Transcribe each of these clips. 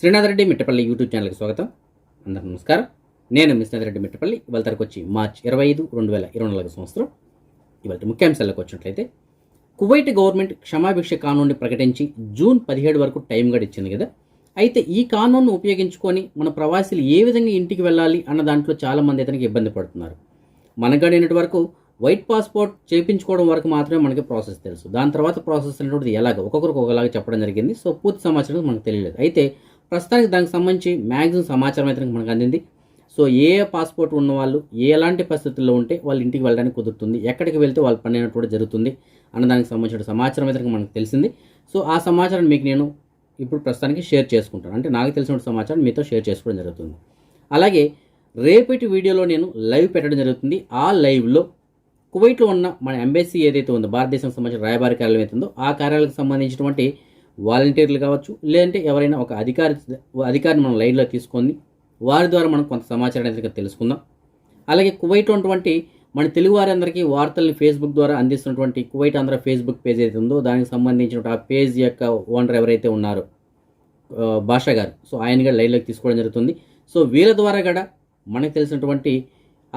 Srinath Reddy Mittapalli YouTube ఛానల్కి స్వాగతం. అందరికీ నమస్కారం. నేను మిస్నాథ్ రెడ్డి మిట్టపల్లి. ఇవాళ తరకు వచ్చి మార్చ్ ఇరవై ఐదు రెండు వేల ఇరవై నాలుగు సంవత్సరం. ఇవాళ ముఖ్యాంశాలకు వచ్చినట్లయితే కువైట్ గవర్నమెంట్ క్షమాభిక్ష కానూన్ని ప్రకటించి జూన్ పదిహేడు వరకు టైం గడిచింది ఇచ్చింది కదా. అయితే ఈ కానూన్ను ఉపయోగించుకొని మన ప్రవాసీలు ఏ విధంగా ఇంటికి వెళ్ళాలి అన్న దాంట్లో చాలామంది అతనికి ఇబ్బంది పడుతున్నారు. మనగడినటి వరకు వైట్ పాస్పోర్ట్ చేయించుకోవడం వరకు మాత్రమే మనకి ప్రాసెస్ తెలుసు. దాని తర్వాత ప్రాసెస్ అనేటువంటిది ఎలాగ ఒక్కొక్కరికి ఒకలాగా చెప్పడం జరిగింది. సో పూర్తి సమాచారం మనకు తెలియలేదు. అయితే ప్రస్తుతానికి దానికి సంబంధించి మ్యాక్సిమం సమాచారం అయితే మనకు అందింది సో ఏ పాస్పోర్ట్ ఉన్న వాళ్ళు ఏ ఎలాంటి పరిస్థితుల్లో ఉంటే వాళ్ళ ఇంటికి వెళ్ళడానికి కుదురుతుంది ఎక్కడికి వెళ్తే వాళ్ళ పని అయినటువంటి జరుగుతుంది అన్న దానికి సంబంధించిన సమాచారం అయితే మనకు తెలిసింది. సో ఆ సమాచారం మీకు నేను ఇప్పుడు ప్రస్తుతానికి షేర్ చేసుకుంటాను. అంటే నాకు తెలిసిన సమాచారం మీతో షేర్ చేసుకోవడం జరుగుతుంది. అలాగే రేపటి వీడియోలో నేను లైవ్ పెట్టడం జరుగుతుంది. ఆ లైవ్లో కువైట్లో ఉన్న మన ఎంబెసీ ఏదైతే ఉందో భారతదేశం సంబంధించిన రాయబారి కార్యాలయం అయితే ఉందో ఆ కార్యాలయాలకు సంబంధించినటువంటి వాలంటీర్లు కావచ్చు లేదంటే ఎవరైనా ఒక అధికారి అధికారిని మనం లైన్లో తీసుకొని వారి ద్వారా మనం కొంత సమాచారం అనేది తెలుసుకుందాం. అలాగే కువైట్ ఉన్నటువంటి మన తెలుగు వారందరికీ వార్తల్ని ఫేస్బుక్ ద్వారా అందిస్తున్నటువంటి కువైట్ ఆంధ్ర ఫేస్బుక్ పేజ్ అయితే ఉందో దానికి సంబంధించిన ఆ పేజ్ యొక్క ఓనర్ ఎవరైతే ఉన్నారో భాషా గారు. సో ఆయన కూడా లైవ్లోకి తీసుకోవడం జరుగుతుంది. సో వీళ్ళ ద్వారా కూడా మనకు తెలిసినటువంటి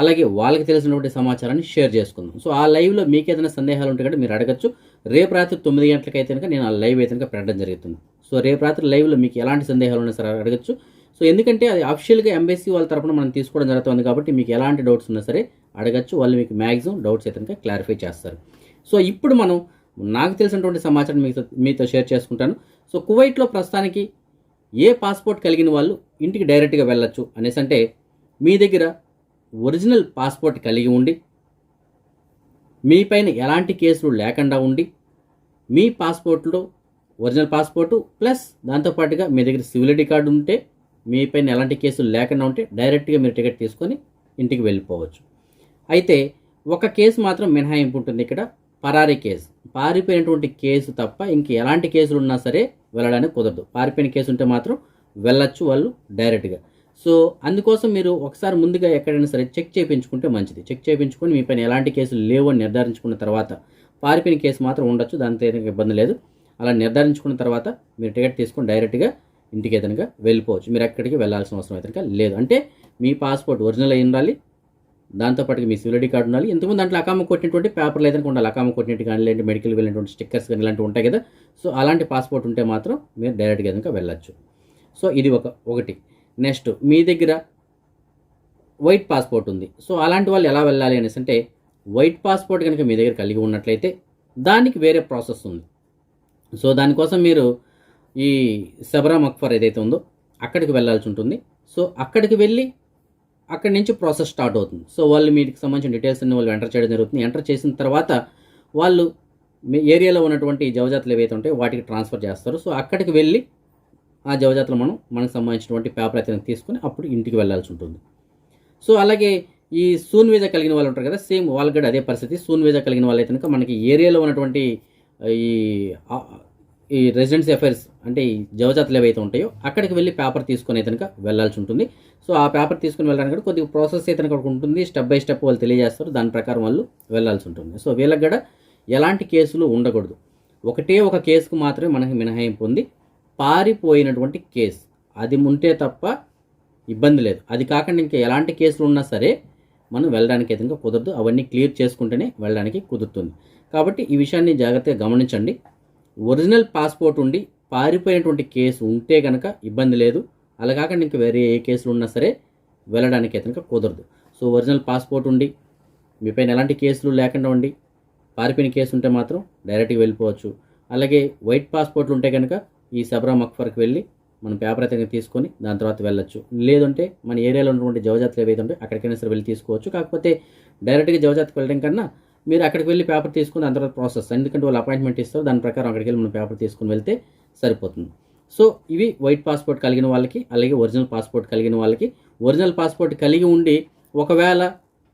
అలాగే వాళ్ళకి తెలిసినటువంటి సమాచారాన్ని షేర్ చేసుకుందాం. సో ఆ లైవ్లో మీకు ఏదైనా సందేహాలు ఉంటే కూడా మీరు అడగచ్చు. రేపు రాత్రి తొమ్మిది గంటలకైతే కనుక నేను ఆ లైవ్ అయితే కనుక పెట్టడం జరుగుతుంది. సో రేపు రాత్రి లైవ్లో మీకు ఎలాంటి సందేహాలు ఉన్నా సరే అడగచ్చు. సో ఎందుకంటే అది అఫిషియల్గా ఎంబెసీ వాళ్ళ తరపున మనం తీసుకోవడం జరుగుతుంది కాబట్టి మీకు ఎలాంటి డౌట్స్ ఉన్నా సరే అడగచ్చు. వాళ్ళు మీకు మ్యాక్సిమం డౌట్స్ అయితే క్లారిఫై చేస్తారు. సో ఇప్పుడు మనం నాకు తెలిసినటువంటి సమాచారం మీతో మీతో షేర్ చేసుకుంటాను. సో కువైట్లో ప్రస్తుతానికి ఏ పాస్పోర్ట్ కలిగిన వాళ్ళు ఇంటికి డైరెక్ట్గా వెళ్ళొచ్చు అనేసి అంటే మీ దగ్గర ఒరిజినల్ పాస్పోర్ట్ కలిగి ఉండి మీ పైన ఎలాంటి కేసులు లేకుండా ఉండి మీ పాస్పోర్ట్లో ఒరిజినల్ పాస్పోర్టు ప్లస్ దాంతోపాటుగా మీ దగ్గర సివిల్ ఐడి కార్డు ఉంటే మీ పైన ఎలాంటి కేసులు లేకుండా ఉంటే డైరెక్ట్గా మీరు టికెట్ తీసుకొని ఇంటికి వెళ్ళిపోవచ్చు. అయితే ఒక కేసు మాత్రం మినహాయింపు ఉంటుంది ఇక్కడ. పరారీ కేసు. పారిపోయినటువంటి కేసు తప్ప ఇంక ఎలాంటి కేసులు ఉన్నా సరే వెళ్ళడానికి కుదరదు. పారిపోయిన కేసు ఉంటే మాత్రం వెళ్ళొచ్చు వాళ్ళు డైరెక్ట్గా. సో అందుకోసం మీరు ఒకసారి ముందుగా ఎక్కడైనా సరే చెక్ చేయించుకుంటే మంచిది. చెక్ చేయించుకొని మీ పైన ఎలాంటి కేసులు లేవు అని నిర్ధారించుకున్న తర్వాత పారిపోయిన కేసు మాత్రం ఉండొచ్చు. దాంతో ఇబ్బంది లేదు. అలా నిర్ధారించుకున్న తర్వాత మీరు టికెట్ తీసుకొని డైరెక్ట్గా ఇంటికి ఏదైనా వెళ్ళిపోవచ్చు. మీరు ఎక్కడికి వెళ్ళాల్సిన అవసరం అయితే లేదు. అంటే మీ పాస్పోర్ట్ ఒరిజినల్ అయి ఉండాలి. దాంతోపాటు మీ సివిల్ ఐడి కార్డు ఉండాలి. ఇంతకుముందు దాంట్లో అకామ కొట్టినటువంటి పేపర్లు ఏదైనా ఉండాలి. అకామ కొట్టినట్టు కానీ లేదంటే మెడికల్ వెళ్ళినటువంటి స్టిక్కర్స్ కానీ ఇలాంటివి ఉంటాయి కదా. సో అలాంటి పాస్పోర్ట్ ఉంటే మాత్రం మీరు డైరెక్ట్గా కనుక వెళ్ళొచ్చు. సో ఇది ఒక ఒకటి. నెక్స్ట్ మీ దగ్గర వైట్ పాస్పోర్ట్ ఉంది. సో అలాంటి వాళ్ళు ఎలా వెళ్ళాలి అనేసి అంటే వైట్ పాస్పోర్ట్ కనుక మీ దగ్గర కలిగి ఉన్నట్లయితే దానికి వేరే ప్రాసెస్ ఉంది. సో దానికోసం మీరు ఈ సబరా మక్ఫర్ ఏదైతే ఉందో అక్కడికి వెళ్ళాల్సి ఉంటుంది. సో అక్కడికి వెళ్ళి అక్కడి నుంచి ప్రాసెస్ స్టార్ట్ అవుతుంది. సో వాళ్ళు మీకు సంబంధించిన డీటెయిల్స్ అన్ని వాళ్ళు ఎంటర్ చేయడం జరుగుతుంది. ఎంటర్ చేసిన తర్వాత వాళ్ళు మీ ఏరియాలో ఉన్నటువంటి జవజాతలు ఏవైతే ఉంటాయో వాటికి ట్రాన్స్ఫర్ చేస్తారు. సో అక్కడికి వెళ్ళి ఆ జవజాతలు మనం మనకు సంబంధించినటువంటి పేపర్ అయితే తీసుకొని అప్పుడు ఇంటికి వెళ్ళాల్సి ఉంటుంది. సో అలాగే ఈ సూన్ వీజా కలిగిన వాళ్ళు ఉంటారు కదా సేమ్ వాళ్ళకి అదే పరిస్థితి. సూన్ వీజా కలిగిన వాళ్ళు అయితే కనుక మనకి ఏరియాలో ఉన్నటువంటి ఈ ఈ రెసిడెన్సీ అఫైర్స్ అంటే ఈ జవజాతలు ఏవైతే ఉంటాయో అక్కడికి వెళ్ళి పేపర్ తీసుకొని అయితే కనుక వెళ్ళాల్సి ఉంటుంది. సో ఆ పేపర్ తీసుకుని వెళ్ళడానికి కూడా కొద్దిగా ప్రాసెస్ అయితే కనుక ఉంటుంది. స్టెప్ బై స్టెప్ వాళ్ళు తెలియజేస్తారు. దాని ప్రకారం వాళ్ళు వెళ్ళాల్సి ఉంటుంది. సో వీళ్ళకి కూడా ఎలాంటి కేసులు ఉండకూడదు. ఒకటే ఒక కేసుకు మాత్రమే మనకి మినహాయింపు ఉంది పారిపోయినటువంటి కేసు. అది ఉంటే తప్ప ఇబ్బంది లేదు. అది కాకుండా ఇంకా ఎలాంటి కేసులు ఉన్నా సరే మనం వెళ్ళడానికి అయితే ఇంకా కుదరదు. అవన్నీ క్లియర్ చేసుకుంటేనే వెళ్ళడానికి కుదురుతుంది. కాబట్టి ఈ విషయాన్ని జాగ్రత్తగా గమనించండి. ఒరిజినల్ పాస్పోర్ట్ ఉండి పారిపోయినటువంటి కేసు ఉంటే కనుక ఇబ్బంది లేదు. అలా కాకుండా ఇంకా వేరే ఏ కేసులు ఉన్నా సరే వెళ్ళడానికి అయితే కనుక కుదరదు. సో ఒరిజినల్ పాస్పోర్ట్ ఉండి మీ పైన ఎలాంటి కేసులు లేకుండా ఉండి పారిపోయిన కేసు ఉంటే మాత్రం డైరెక్ట్గా వెళ్ళిపోవచ్చు. అలాగే వైట్ పాస్పోర్ట్లు ఉంటే కనుక ఈ సబ్రా మక్ఫర్కి వెళ్ళి మనం పేపర్ అయితే తీసుకొని దాని తర్వాత వెళ్ళొచ్చు. లేదంటే మన ఏరియాలో ఉన్నటువంటి జవజాతలు ఏవైతే ఉంటే అక్కడికైనా సరే వెళ్ళి తీసుకోవచ్చు. కాకపోతే డైరెక్ట్గా జవజాతకి వెళ్ళడం కన్నా మీరు అక్కడికి వెళ్ళి పేపర్ తీసుకుని దాని తర్వాత ప్రాసెస్ ఎందుకంటే వాళ్ళు అపాయింట్మెంట్ ఇస్తారు దాని ప్రకారం అక్కడికి వెళ్ళి మనం పేపర్ తీసుకుని వెళ్తే సరిపోతుంది. సో ఇవి వైట్ పాస్పోర్ట్ కలిగిన వాళ్ళకి అలాగే ఒరిజినల్ పాస్పోర్ట్ కలిగిన వాళ్ళకి. ఒరిజినల్ పాస్పోర్ట్ కలిగి ఉండి ఒకవేళ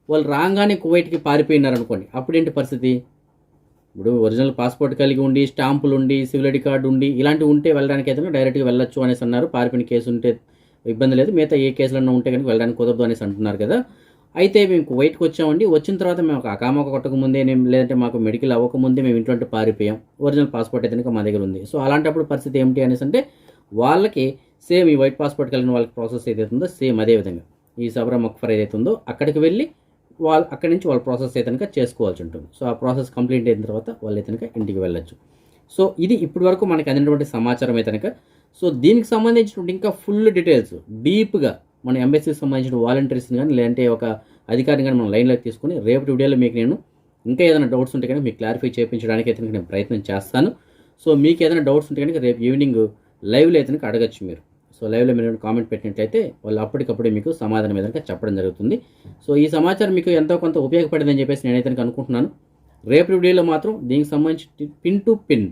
వాళ్ళు రాగానే కువైట్కి పారిపోయినారనుకోండి అప్పుడేంటి పరిస్థితి? ఇప్పుడు ఒరిజినల్ పాస్పోర్ట్ కలిగి ఉండి స్టాంపులు ఉండి సివిల్ ఐడి కార్డు ఉండి ఇలాంటివి ఉంటే వెళ్ళడానికి అయితే డైరెక్ట్గా వెళ్ళొచ్చు అనేసి అన్నారు. పారిపోయిన కేసు ఉంటే ఇబ్బంది లేదు. మిగతా ఏ కేసులన్నా ఉంటే కనుక వెళ్ళడానికి కుదరదు అనేసి అంటున్నారు కదా. అయితే మేము కువైట్కి వచ్చామండి. వచ్చిన తర్వాత మేము ఒక అకామక కొట్టకముందే నేను లేదంటే మాకు మెడికల్ అవ్వకముందే మేము ఇంట్లో పారిపోయాం. ఒరిజినల్ పాస్పోర్ట్ అయితే మా దగ్గర ఉంది. సో అలాంటప్పుడు పరిస్థితి ఏమిటి అనేసి అంటే వాళ్ళకి సేమ్ ఈ వైట్ పాస్పోర్ట్ కలిగిన వాళ్ళకి ప్రాసెస్ ఏదైతే ఉందో సేమ్ అదే విధంగా. ఈ సబరా మొక్ఫర్ ఏదైతే ఉందో అక్కడికి వెళ్ళి వాళ్ళు అక్కడి నుంచి వాళ్ళ ప్రాసెస్ అయితే చేసుకోవాల్సి ఉంటుంది. సో ఆ ప్రాసెస్ కంప్లీట్ అయిన తర్వాత వాళ్ళు అయితే ఇంటికి వెళ్ళొచ్చు. సో ఇది ఇప్పటి వరకు మనకి అందినటువంటి సమాచారం అయితే సో దీనికి సంబంధించినటువంటి ఇంకా ఫుల్ డీటెయిల్స్ డీప్గా మన ఎంబెసీకి సంబంధించిన వాలంటీర్స్ని కానీ లేదంటే ఒక అధికారిని కానీ మనం లైన్లోకి తీసుకుని రేపటి వీడియోలో మీకు నేను ఇంకా ఏదైనా డౌట్స్ ఉంటే కనుక మీకు క్లారిఫై చేయించడానికి అయితే నేను ప్రయత్నం చేస్తాను. సో మీకు ఏదైనా డౌట్స్ ఉంటే కనుక రేపు ఈవినింగ్ లైవ్లో అయితే అడగచ్చు మీరు. సో లైవ్లో మీరు కామెంట్ పెట్టినట్లయితే వాళ్ళు అప్పటికప్పుడే మీకు సమాధానం ఏదైనా చెప్పడం జరుగుతుంది. సో ఈ సమాచారం మీకు ఎంతో కొంత ఉపయోగపడిందని చెప్పేసి నేనైతే అనుకుంటున్నాను. రేపు వీడియోలో మాత్రం దీనికి సంబంధించి పిన్ టు పిన్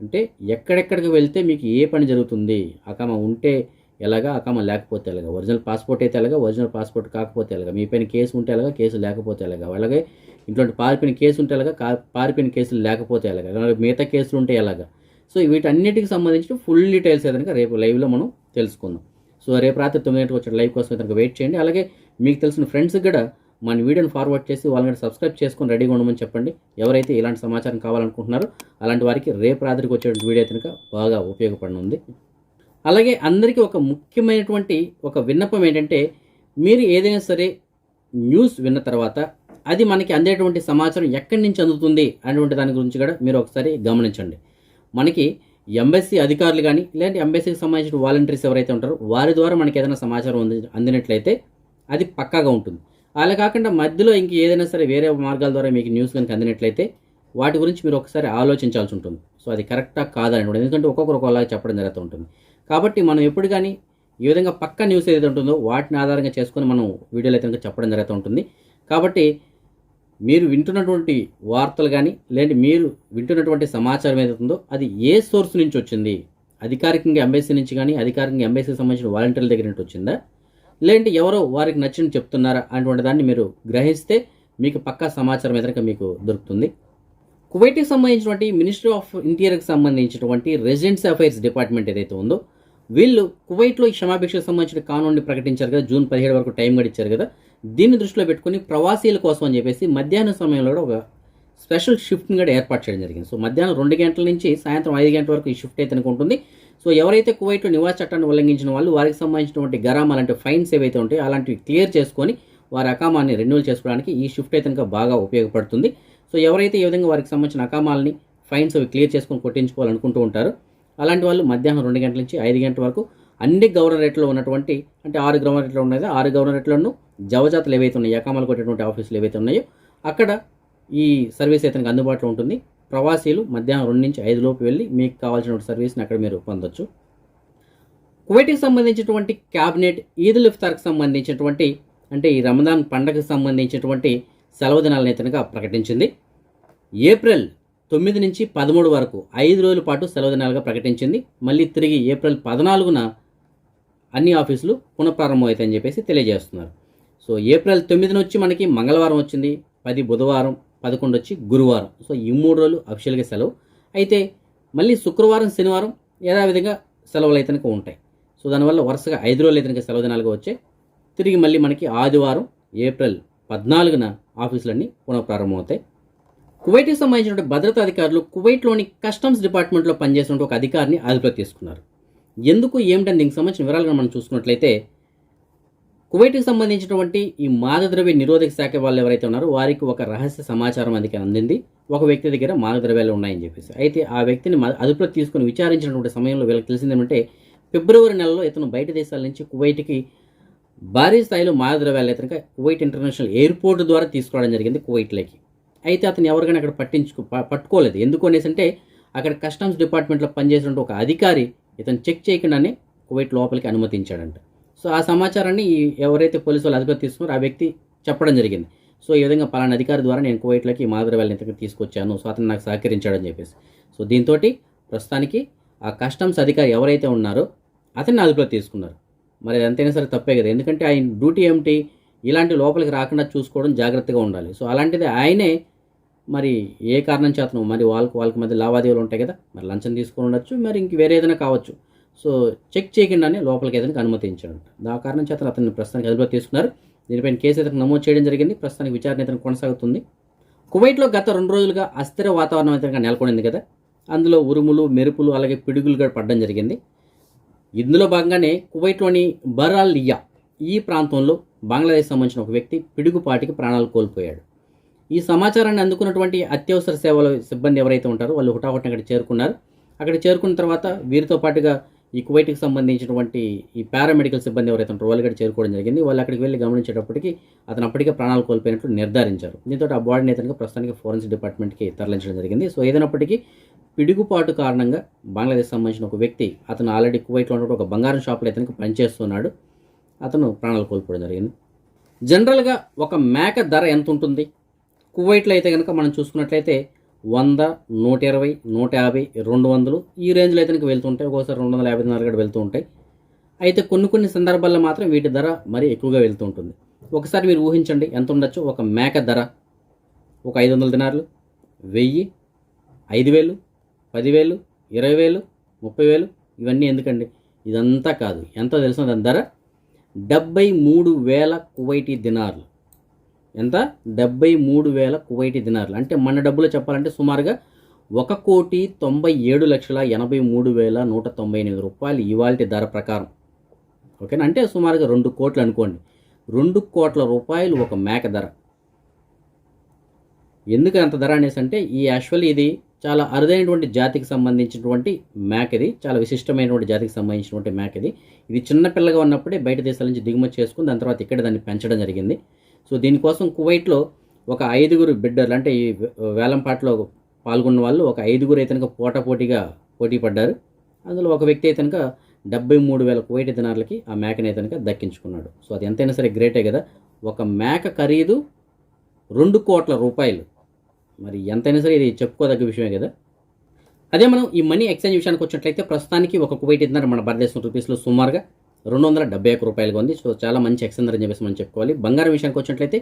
అంటే ఎక్కడెక్కడికి వెళ్తే మీకు ఏ పని జరుగుతుంది? అక్కడ ఉంటే ఎలాగా అకామ లేకపోతే ఎలాగా? ఒరిజినల్ పాస్పోర్ట్ అయితే ఎలాగా? ఒరిజినల్ పాస్పోర్ట్ కాకపోతే ఎలాగా? మీ పైన కేసు ఉంటే ఎలాగా? కేసు లేకపోతే ఎలాగా? అలాగే ఇంట్లో పారిపోయిన కేసు ఉంటే ఎలాగా? కా- పారిపోయిన కేసులు లేకపోతే ఎలాగా? అలాగే మిగతా కేసులు ఉంటే ఎలాగా? సో వీటన్నిటికి సంబంధించిన ఫుల్ డీటెయిల్స్ ఏదైనా రేపు లైవ్లో మనం తెలుసుకుందాం. సో రేపు రాత్రి తొమ్మిది గంటలకు వచ్చే లైవ్ కోసం అయితే వెయిట్ చేయండి. అలాగే మీకు తెలిసిన ఫ్రెండ్స్కి కూడా మన వీడియోని ఫార్వర్డ్ చేసి వాళ్ళని కూడా సబ్స్క్రైబ్ చేసుకొని రెడీగా ఉండమని చెప్పండి. ఎవరైతే ఇలాంటి సమాచారం కావాలనుకుంటున్నారో అలాంటి వారికి రేపు రాత్రికి వచ్చే వీడియో అయితే కనుక బాగా ఉపయోగపడనుంది. అలాగే అందరికీ ఒక ముఖ్యమైనటువంటి ఒక విన్నపం ఏంటంటే మీరు ఏదైనా సరే న్యూస్ విన్న తర్వాత అది మనకి అందేటువంటి సమాచారం ఎక్కడి నుంచి అందుతుంది అనేటువంటి దాని గురించి కూడా మీరు ఒకసారి గమనించండి. మనకి ఎంబెస్సీ అధికారులు కానీ లేదంటే ఎంబెస్సీకి సంబంధించిన వాలంటీర్స్ ఎవరైతే ఉంటారో వారి ద్వారా మనకి ఏదైనా సమాచారం అంది అందినట్లయితే అది పక్కాగా ఉంటుంది. అలా కాకుండా మధ్యలో ఇంక ఏదైనా సరే వేరే మార్గాల ద్వారా మీకు న్యూస్ కనుక అందినట్లయితే వాటి గురించి మీరు ఒకసారి ఆలోచించాల్సి ఉంటుంది. సో అది కరెక్టా కాదని ఎందుకంటే ఒక్కొక్కరు ఒకలాగా చెప్పడం జరుగుతూ ఉంటుంది. కాబట్టి మనం ఎప్పుడు కానీ ఈ విధంగా పక్క న్యూస్ ఏదైతే ఉంటుందో వాటిని ఆధారంగా చేసుకొని మనం వీడియోలు అయితే కనుక చెప్పడం జరుగుతూ ఉంటుంది. కాబట్టి మీరు వింటున్నటువంటి వార్తలు కానీ లేదంటే మీరు వింటున్నటువంటి సమాచారం ఏదైతే ఉందో అది ఏ సోర్స్ నుంచి వచ్చింది? అధికారికంగా ఎంబైసీ నుంచి కానీ అధికారికంగా ఎంబైసీకి సంబంధించిన వాలంటీర్ల దగ్గర నుంచి వచ్చిందా? లేదంటే ఎవరో వారికి నచ్చిన చెప్తున్నారా అటువంటి దాన్ని మీరు గ్రహిస్తే మీకు పక్కా సమాచారం ఎదురుగా మీకు దొరుకుతుంది. కువైట్కి సంబంధించినటువంటి మినిస్ట్రీ ఆఫ్ ఇంటీరియర్కి సంబంధించినటువంటి రెసిడెన్సీ అఫైర్స్ డిపార్ట్మెంట్ ఏదైతే ఉందో వీళ్ళు కువైట్లో ఈ క్షమాభిక్షకు సంబంధించిన కానూన్ని ప్రకటించారు కదా జూన్ పదిహేడు వరకు టైం కూడా ఇచ్చారు కదా దీన్ని దృష్టిలో పెట్టుకుని ప్రవాసీల కోసం అని చెప్పేసి మధ్యాహ్నం సమయంలో కూడా ఒక స్పెషల్ షిఫ్ట్ని కూడా ఏర్పాటు చేయడం జరిగింది. సో మధ్యాహ్నం రెండు గంటల నుంచి సాయంత్రం ఐదు గంటల వరకు ఈ షిఫ్ట్ అయితే ఉంటుంది సో ఎవరైతే కువైట్లో నివాస చట్టాన్ని ఉల్లంఘించిన వాళ్ళు వారికి సంబంధించినటువంటి గరామాలు అలాంటి ఫైన్స్ ఏవైతే ఉంటాయో అలాంటివి క్లియర్ చేసుకొని వారి అకామాన్ని రెన్యువల్ చేసుకోవడానికి ఈ షిఫ్ట్ అయితే కనుక బాగా ఉపయోగపడుతుంది. సో ఎవరైతే ఈ విధంగా వారికి సంబంధించిన అకామాలని ఫైన్స్ అవి క్లియర్ చేసుకొని కొట్టించుకోవాలనుకుంటూ ఉంటారో అలాంటి వాళ్ళు మధ్యాహ్నం రెండు గంటల నుంచి ఐదు గంటల వరకు అన్ని గవర్నరేట్లో ఉన్నటువంటి అంటే ఆరు గవర్నరేట్లో ఉన్నది. ఆరు గవర్నరేట్లను జవజాతలు ఏవైతే ఉన్నాయో అకామాలు కొట్టేటువంటి ఆఫీసులు ఏవైతే ఉన్నాయో అక్కడ ఈ సర్వీస్ అయితే అందుబాటులో ఉంటుంది. ప్రవాసీలు మధ్యాహ్నం రెండు నుంచి ఐదు లోపు వెళ్ళి మీకు కావాల్సిన సర్వీస్ని అక్కడ మీరు పొందొచ్చు. కువైట్కి సంబంధించినటువంటి క్యాబినెట్ ఈదుల్ ఇఫ్తార్కి సంబంధించినటువంటి అంటే ఈ రమదాన్ పండగకు సంబంధించినటువంటి సెలవు దినాలను ప్రకటించింది. ఏప్రిల్ తొమ్మిది నుంచి పదమూడు వరకు ఐదు రోజుల పాటు సెలవు దినాలుగా ప్రకటించింది. మళ్ళీ తిరిగి ఏప్రిల్ పద్నాలుగున అన్ని ఆఫీసులు పునఃప్రారంభమవుతాయని చెప్పేసి తెలియజేస్తున్నారు. సో ఏప్రిల్ తొమ్మిదిన వచ్చి మనకి మంగళవారం వచ్చింది పది బుధవారం పదకొండు వచ్చి గురువారం. సో ఈ మూడు రోజులు అఫిషియల్గా సెలవు. అయితే మళ్ళీ శుక్రవారం శనివారం యథావిధంగా సెలవులు అయితే ఉంటాయి. సో దానివల్ల వరుసగా ఐదు రోజులు అయితే సెలవు దినాలుగా వచ్చాయి తిరిగి మళ్ళీ మనకి ఆదివారం ఏప్రిల్ పద్నాలుగున ఆఫీసులన్నీ పునఃప్రారంభమవుతాయి. కువైట్కి సంబంధించిన భద్రతా అధికారులు కువైట్లోని కస్టమ్స్ డిపార్ట్మెంట్లో పనిచేసిన ఒక అధికారిని అదుపులో తీసుకున్నారు. ఎందుకు ఏమిటని దీనికి సంబంధించిన వివరాలను మనం చూసుకున్నట్లయితే కువైట్కి సంబంధించినటువంటి ఈ మాదద్రవ్య నిరోధక శాఖ వాళ్ళు ఎవరైతే ఉన్నారో వారికి ఒక రహస్య సమాచారం అందుకే అందింది. ఒక వ్యక్తి దగ్గర మాదద్రవ్యాలు ఉన్నాయని చెప్పేసి. అయితే ఆ వ్యక్తిని మ- తీసుకుని విచారించినటువంటి సమయంలో వీళ్ళకి తెలిసింది ఏమంటే ఫిబ్రవరి నెలలో ఇతను బయట దేశాల నుంచి కువైట్కి భారీ స్థాయిలో మాదద్రవ్యాలు ఇతను కువైట్ ఇంటర్నేషనల్ ఎయిర్పోర్ట్ ద్వారా తీసుకురావడం జరిగింది కువైట్లోకి. అయితే అతను ఎవరికైనా అక్కడ పట్టించుకో పట్టుకోలేదు. ఎందుకు అనేసి అంటే అక్కడ కస్టమ్స్ డిపార్ట్మెంట్లో పనిచేసిన ఒక అధికారి ఇతను చెక్ చేయకుండానే కువైట్ లోపలికి అనుమతించాడంట. సో ఆ సమాచారాన్ని ఎవరైతే పోలీసు వాళ్ళు అదుపులోకి తీసుకున్నారో ఆ వ్యక్తి చెప్పడం జరిగింది. సో ఈ విధంగా పలానా అధికారి ద్వారా నేను కువైట్లోకి ఈ ఇంతకు తీసుకొచ్చాను. సో అతను నాకు సహకరించాడని చెప్పేసి. సో దీంతో ప్రస్తుతానికి ఆ కస్టమ్స్ అధికారి ఎవరైతే ఉన్నారో అతన్ని అదుపులో తీసుకున్నారు. మరి అది ఎంతైనా సరే తప్పే కదా. ఎందుకంటే ఆయన డ్యూటీ ఏమిటి? ఇలాంటి లోపలికి రాకుండా చూసుకోవడం జాగ్రత్తగా ఉండాలి. సో అలాంటిది ఆయనే మరి ఏ కారణం చేతను మరి వాళ్ళకి వాళ్ళకి మధ్య లావాదేవీలు ఉంటాయి కదా మరి లంచం తీసుకొని ఉండొచ్చు మరి ఇంక వేరే ఏదైనా కావచ్చు. సో చెక్ చేయకుండానే లోపలికి ఏదైనా అనుమతించాడు. ఆ కారణం చేత అతన్ని ప్రస్తుతానికి అదుపులో తీసుకున్నారు. దీనిపైన కేసు ఇతను నమోదు చేయడం జరిగింది. ప్రస్తుతానికి విచారణ ఇతను కొనసాగుతుంది. కువైట్లో గత రెండు రోజులుగా అస్థిర వాతావరణం అయితే నెలకొనింది కదా అందులో ఉరుములు మెరుపులు అలాగే పిడుగులు కూడా పడడం జరిగింది. ఇందులో భాగంగానే కువైట్లోని బరాలియా ఈ ప్రాంతంలో బంగ్లాదేశ్ సంబంధించిన ఒక వ్యక్తి పిడుగుపాటికి ప్రాణాలు కోల్పోయాడు. ఈ సమాచారాన్ని అందుకున్నటువంటి అత్యవసర సేవల సిబ్బంది ఎవరైతే ఉంటారో వాళ్ళు హుటాహుటిన అక్కడ చేరుకున్నారు. అక్కడ చేరుకున్న తర్వాత వీరితో పాటుగా ఈ కువైట్కి సంబంధించినటువంటి ఈ పారామెడికల్ సిబ్బంది ఎవరైతే ఉంటారో వాళ్ళు ఇక్కడ చేరుకోవడం జరిగింది. వాళ్ళు అక్కడికి వెళ్ళి గమనించేటప్పటికి అతను అప్పటికే ప్రాణాలు కోల్పోయినట్లు నిర్ధారించారు. దీంతో ఆ బాడీని అతనికి ప్రస్తుతానికి ఫోరెన్సిక్ డిపార్ట్మెంట్కి తరలించడం జరిగింది. సో ఏదైనప్పటికీ పిడుగుపాటు కారణంగా బంగ్లాదేశ్ సంబంధించిన ఒక వ్యక్తి అతను ఆల్రెడీ కువైట్లో ఉన్నటువంటి ఒక బంగారం షాప్లో అతనికి పనిచేస్తున్నాడు. అతను ప్రాణాలు కోల్పోవడం జరిగింది జనరల్గా ఒక మేక ధర ఎంత ఉంటుంది కువైట్లో అయితే కనుక మనం చూసుకున్నట్లయితే వంద నూట ఇరవై నూట యాభై రెండు వందలు ఈ రేంజ్లో అయితే కనుక వెళ్తుంటాయి. ఒక్కోసారి రెండు వందల యాభై నాలుగు వెళ్తూ ఉంటాయి. అయితే కొన్ని కొన్ని సందర్భాల్లో మాత్రం వీటి ధర మరీ ఎక్కువగా వెళ్తూ ఉంటుంది. ఒకసారి మీరు ఊహించండి ఎంత ఉండొచ్చు ఒక మేక ధర ఒక ఐదు వందల దినారులు వెయ్యి ఐదు వేలు పదివేలు ఇరవై వేలు ముప్పై వేలు ఇవన్నీ ఎందుకండి? ఇదంతా కాదు. ఎంతో తెలిసిన దాని ధర? డెబ్బై మూడు వేల కువైటీ దినార్లు. ఎంత? డెబ్బై మూడు వేల కువైటీ దినార్లు. అంటే మన డబ్బులు చెప్పాలంటే సుమారుగా ఒక కోటి తొంభై ఏడు లక్షల ఎనభై మూడు వేల నూట తొంభై ఎనిమిది రూపాయలు ఇవాళ ధర ప్రకారం. ఓకేనా? అంటే సుమారుగా రెండు కోట్లు అనుకోండి. రెండు కోట్ల రూపాయలు ఒక మేక ధర. ఎందుకు అంత ధర అనేసి అంటే ఈ యాక్చువల్లీ ఇది చాలా అరుదైనటువంటి జాతికి సంబంధించినటువంటి మ్యాక్ ఇది. చాలా విశిష్టమైనటువంటి జాతికి సంబంధించినటువంటి మ్యాక్ ఇది. ఇది చిన్నపిల్లగా ఉన్నప్పుడే బయట దేశాల నుంచి దిగుమతి చేసుకుని దాని తర్వాత ఇక్కడ దాన్ని పెంచడం జరిగింది. సో దీనికోసం కువైట్లో ఒక ఐదుగురు బిడ్డర్లు అంటే ఈ వేలంపాట్లో పాల్గొన్న వాళ్ళు ఒక ఐదుగురు అయితే కనుక పోటాపోటీగా పోటీ పడ్డారు. అందులో ఒక వ్యక్తి అయితే కనుక డెబ్బై మూడు వేల కువైట్ దినార్లకి ఆ మేకని అయితే కనుక దక్కించుకున్నాడు. సో అది ఎంతైనా సరే గ్రేటే కదా. ఒక మేక ఖరీదు రెండు కోట్ల రూపాయలు. మరి ఎంతైనా సరే ఇది చెప్పుకోదగ్గ విషయమే కదా. అదే మనం ఈ మనీ ఎక్స్చేంజ్ విషయానికి వచ్చినట్లయితే ప్రస్తుతానికి ఒక కువైట్ ఇద్దరు మన భారతదేశం రూపీస్లో సుమారుగా రెండు వందల డెబ్బై ఒక్క రూపాయలుగా ఉంది. సో చాలా మంచి ఎక్స్చేంజ్ అని చెప్పేసి మనం చెప్పుకోవాలి. బంగారం విషయానికి వచ్చినట్లయితే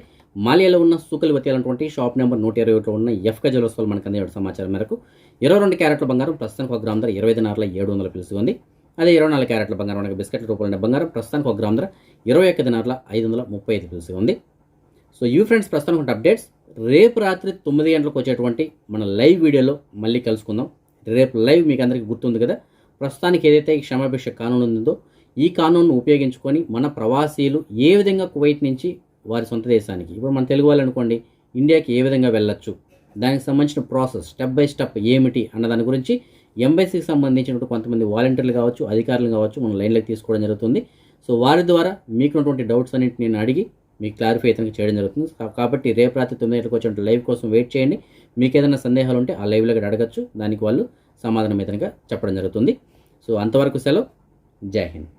మాలియాలో ఉన్న సూకలు వతేయాలన్నటువంటి షాప్ నెంబర్ నూట ఇరవై ఒకటిలో ఉన్న ఎఫ్క జ్యువెలర్స్ మనకు అందిన సమాచారం మేరకు ఇరవై రెండు క్యారెట్ల బంగారం ప్రస్తుతానికి ఒక గ్రామ్ ధర ఇరవై దినార్ల ఏడు వందల పిలుసు ఉంది. అదే ఇరవై నాలుగు క్యారెట్ల బంగారం అనగా బిస్కెట్ల రూపంలో ఉన్న బంగారం ప్రస్తుతానికి ఒక గ్రామ్ ధర ఇరవై ఒక్క నార్ల ఐదు వందల ముప్పై ఐదు పిలుసు ఉంది. సో యూ ఫ్రెండ్స్ ప్రస్తుతానికి ఉన్న అప్డేట్స్. రేపు రాత్రి తొమ్మిది గంటలకు వచ్చేటువంటి మన లైవ్ వీడియోలో మళ్ళీ కలుసుకుందాం. రేపు లైవ్ మీకు అందరికీ గుర్తుంది కదా? ప్రస్తుతానికి ఏదైతే ఈ క్షమాభిక్ష కానూన్ ఉందో ఈ కానూన్ను ఉపయోగించుకొని మన ప్రవాసీలు ఏ విధంగా కువైట్ నుంచి వారి సొంత దేశానికి ఇప్పుడు మన తెలుగు వాళ్ళు అనుకోండి ఇండియాకి ఏ విధంగా వెళ్ళొచ్చు దానికి సంబంధించిన ప్రాసెస్ స్టెప్ బై స్టెప్ ఏమిటి అన్న దాని గురించి ఎంబైసీకి సంబంధించినటువంటి కొంతమంది వాలంటీర్లు కావచ్చు అధికారులు కావచ్చు మనం లైన్లోకి తీసుకోవడం జరుగుతుంది. సో వారి ద్వారా మీకున్నటువంటి డౌట్స్ అన్నింటిని నేను అడిగి మీకు క్లారిఫై అయితే చేయడం జరుగుతుంది. కాబట్టి రేపు రాత్రి తొమ్మిది గంటలకు వచ్చే లైవ్ కోసం వెయిట్ చేయండి. మీకు ఏదైనా సందేహాలు ఉంటే ఆ లైవ్లో కూడా అడగచ్చు. దానికి వాళ్ళు సమాధానం అయితే చెప్పడం జరుగుతుంది. సో అంతవరకు సెలవు. జై హింద్.